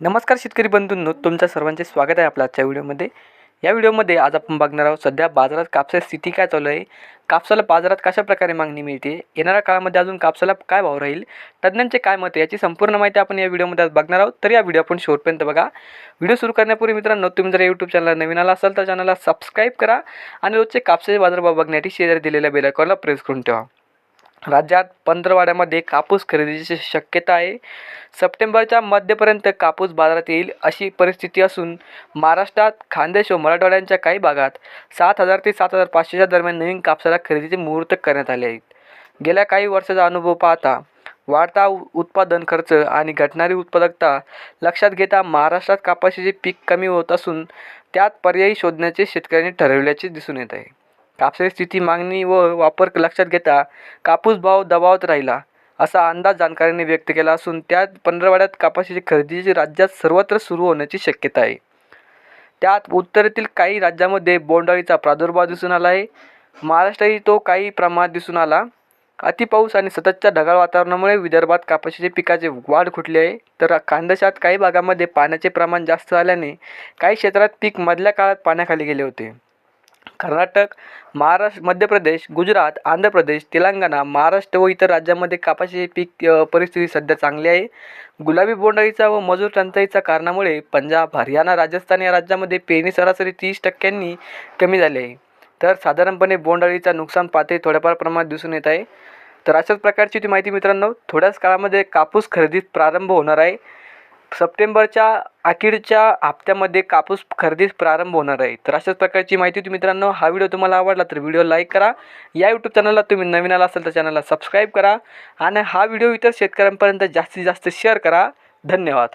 नमस्कार शेतकरी बंधूंनो तुमच्या सर्वांचे स्वागत आहे आपल्या आजच्या व्हिडिओमध्ये. या व्हिडिओमध्ये आज आपण बघणार आहोत सध्या बाजारात कापसाची स्थिती काय चालू आहे कापसाला बाजारात कशा प्रकारे मागणी मिळते येणाऱ्या काळामध्ये अजून कापसाला काय भाव राहील तज्ज्ञांचे काय मत आहे याची संपूर्ण माहिती आपण या व्हिडिओमध्ये आज बघणार आहोत. तर या व्हिडिओ आपण शेवटपर्यंत बघा. व्हिडिओ सुरू करण्यापूर्वी मित्रांनो तुम्ही जर यूट्यूब चॅनलला नवीन आला असाल तर चॅनलला सबस्क्राईब करा आणि रोजचे कापसाचे बाजारभाव बघण्यासाठी शेजारी दिलेल्या बेलायकॉनला प्रेस करून ठेवा. राज्यात पंधरवाड्यामध्ये कापूस खरेदीची शक्यता आहे. सप्टेंबरच्या मध्यपर्यंत कापूस बाजारात येईल अशी परिस्थिती असून महाराष्ट्रात खानदेश व मराठवाड्यांच्या काही भागात सात हजार ते सात हजार पाचशेच्या दरम्यान नवीन कापसाला खरेदीचे मुहूर्त करण्यात आले आहेत. गेल्या काही वर्षाचा अनुभव पाहता वाढता उ- उत्पादन खर्च आणि घटणारी उत्पादकता लक्षात घेता महाराष्ट्रात कापाशीचे पीक कमी होत असून त्यात पर्यायी शोधण्याचे शेतकऱ्यांनी ठरवल्याचे दिसून येत आहे. कापसाची स्थिती मागणी व वापर लक्षात घेता कापूस भाव दबावात राहिला असा अंदाज जाणकारांनी व्यक्त केला असून त्यात पंधरवड्यात कापसाची खरेदीची राज्यात सर्वत्र सुरू होण्याची शक्यता आहे. त्यात उत्तरेतील काही राज्यामध्ये बोंडअळीचा प्रादुर्भाव दिसून आला आहे महाराष्ट्रातही तो काही प्रमाणात दिसून आला. अतिपाऊस आणि सततच्या ढगाळ वातावरणामुळे विदर्भात कापसाच्या पिकाचे वाढ खुटली आहे. तर खानदेशात काही भागामध्ये पाण्याचे प्रमाण जास्त आल्याने काही क्षेत्रात पीक मधल्या काळात पाण्याखाली गेले होते. कर्नाटक महाराष्ट्र मध्य प्रदेश गुजरात आंध्र प्रदेश तेलंगणा महाराष्ट्र व इतर राज्यांमध्ये कापसाची पीक परिस्थिती सध्या चांगली आहे. गुलाबी बोंडअळीचा व मजूर टंचाईच्या कारणामुळे पंजाब हरियाणा राजस्थान या राज्यामध्ये पेरणी सरासरी तीस टक्क्यांनी कमी झाली आहे. तर साधारणपणे बोंडअळीचा नुकसान पातळी थोड्याफार प्रमाणात दिसून येत आहे. तर अशाच प्रकारची ती माहिती मित्रांनो थोड्याच काळामध्ये कापूस खरेदीत प्रारंभ होणार आहे. सप्टेंबरच्या अखेरच्या हप्त्यामध्ये कापूस खरेदीस प्रारंभ होणार आहे. तर अशाच प्रकारची माहिती होती मित्रांनो हा व्हिडिओ तुम्हाला आवडला तर व्हिडिओ लाईक करा. या यूट्यूब चॅनलला तुम्ही नवीन आला असाल तर चॅनलला सबस्क्राईब करा. आणि हा व्हिडिओ इतर शेतकऱ्यांपर्यंत जास्तीत जास्त शेअर करा. धन्यवाद.